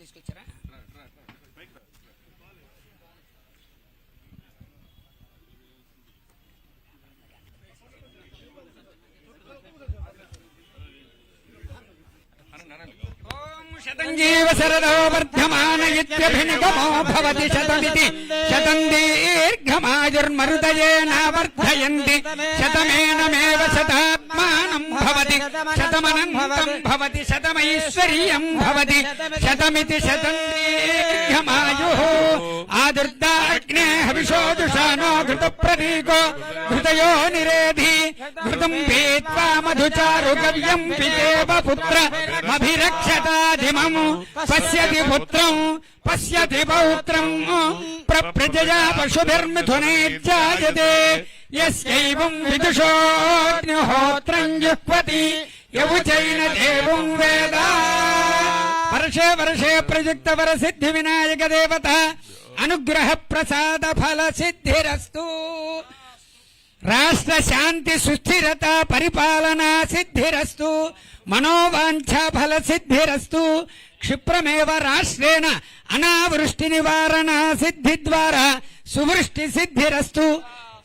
తీసుకొచ్చారా? ఓం శతం జీవ శరదో వర్ధమాన భవతి శతమితి. శతం దీర్ఘమాయుర్మరుదయేన వర్ధయంతి. శతమేనమేవ శతాత్మానం शतमानं भवति। शतमनन्तं भवति। शतमैश्वर्यं भवति। शतमिति शतं देह्यमायुः आदुर्दाग्ने हविषोदुषानो घृतप्रतीको घृतयो निरेधि। घृतं भीत्वा मधुचारुगव्यं पितेव पुत्रमभिरक्षताधिमम् पश्यति पुत्रम् पश्यति पौत्रम् प्रप्रजया पशुभिर्मिथुने जायते పశుభిర్మిథునేర్జాయతే యస్యైవం విదుషోగ్నిహోత్రం జుహ్వతి యవుచైన దేవం వేద వర్షే వర్షే ప్రయుక్త వర సిద్ధి వినాయక దేవత అనుగ్రహ ప్రసాద ఫల సిద్ధిరస్తు రాష్ట్ర శాంతి సుస్థిరత పరిపాలన సిద్ధిరస్తు మనోవాంఛ ఫల సిద్ధిరస్తు క్షిప్రమేవ రాష్ట్రేణ అనావృష్టి నివారణ సిద్ధి ద్వారా సువృష్టి సిద్ధిరస్తు